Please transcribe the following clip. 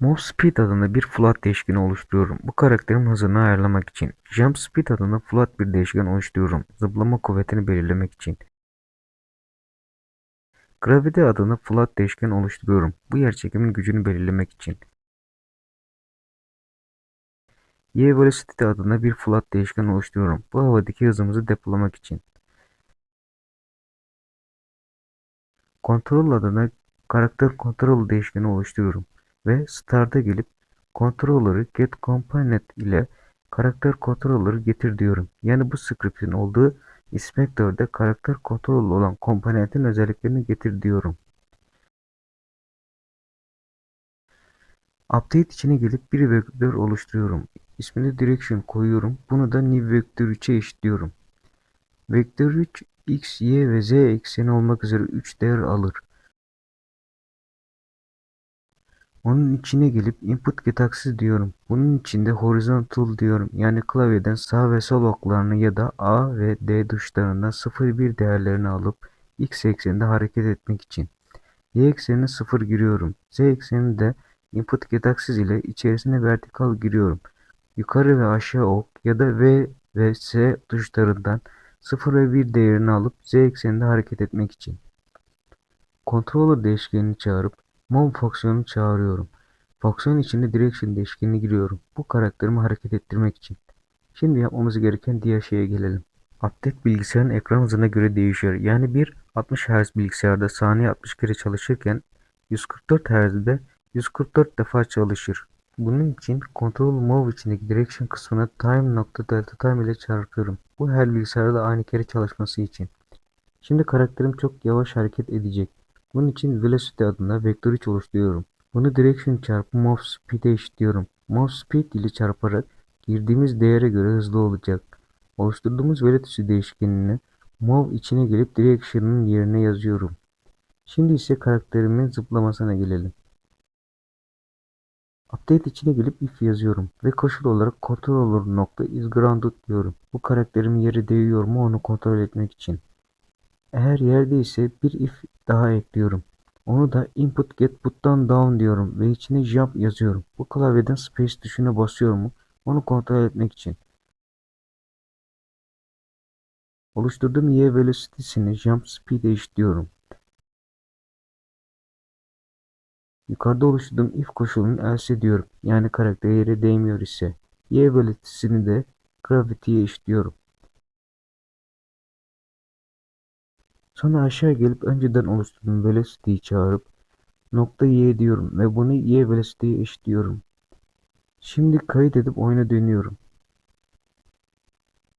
Move Speed adında bir float değişkeni oluşturuyorum. Bu karakterin hızını ayarlamak için. Jump Speed adında float bir değişken oluşturuyorum. Zıplama kuvvetini belirlemek için. Gravity adında float değişken oluşturuyorum. Bu yerçekimin gücünü belirlemek için. Y Velocity adında bir float değişken oluşturuyorum. Bu havadaki hızımızı depolamak için. Control adına karakter control değişkeni oluşturuyorum ve start'a gelip controller'ı get component ile karakter controller'ı getir diyorum. Yani bu script'in olduğu inspector'da karakter control olan komponentin özelliklerini getir diyorum. Update içine gelip bir vektör oluşturuyorum. İsmini direction koyuyorum. Bunu da new vektör 3'e eşitliyorum. Vektör 3 x, y ve z ekseni olmak üzere 3 değer alır. Onun içine gelip input get diyorum. Bunun içinde horizontal diyorum. Yani klavyeden sağ ve sol oklarını ya da A ve D tuşlarından 0 1 değerlerini alıp x ekseninde hareket etmek için. Y eksenine 0 giriyorum. Z eksenini de input get ile içerisine vertikal giriyorum. Yukarı ve aşağı ok ya da V ve S tuşlarından 0 ve 1 değerini alıp Z ekseninde hareket etmek için. Controller değişkenini çağırıp move fonksiyonunu çağırıyorum. Fonksiyon içinde direction değişkenini giriyorum. Bu karakterimi hareket ettirmek için. Şimdi yapmamız gereken diğer şeye gelelim. Update bilgisayarın ekran hızına göre değişiyor. Yani bir 60 Hz bilgisayarda saniye 60 kere çalışırken 144 Hz'de 144 defa çalışır. Bunun için Control Move içindeki Direction kısmına time nokta delta time ile çarpıyorum. Bu her bilgisayarda aynı kere çalışması için. Şimdi karakterim çok yavaş hareket edecek. Bunun için Velocity adına vektör 3 oluşturuyorum. Bunu Direction çarpı Move Speed'e eşitliyorum. Move Speed ile çarparak girdiğimiz değere göre hızlı olacak. Oluşturduğumuz Velocity değişkenini Move içine gelip Direction'ın yerine yazıyorum. Şimdi ise karakterimin zıplamasına gelelim. Update içine gelip if yazıyorum ve koşul olarak controller nokta is grounded diyorum. Bu karakterimin yeri değiyor mu onu kontrol etmek için. Eğer yerdeyse bir if daha ekliyorum. Onu da input get put'tan down diyorum ve içine jump yazıyorum. Bu klavyeden space tuşuna basıyor mu onu kontrol etmek için. Oluşturduğum y velocity'sini jump speed'e eşitliyorum. Yukarıda oluşturduğum if koşulunu else diyorum. Yani karakter yere değmiyor ise. Y velocity'sini de gravity'ye eşitliyorum. Sonra aşağı gelip önceden oluşturduğum velocity'yi çağırıp nokta y diyorum ve bunu y velocity'ye eşitliyorum. Şimdi kayıt edip oyuna dönüyorum.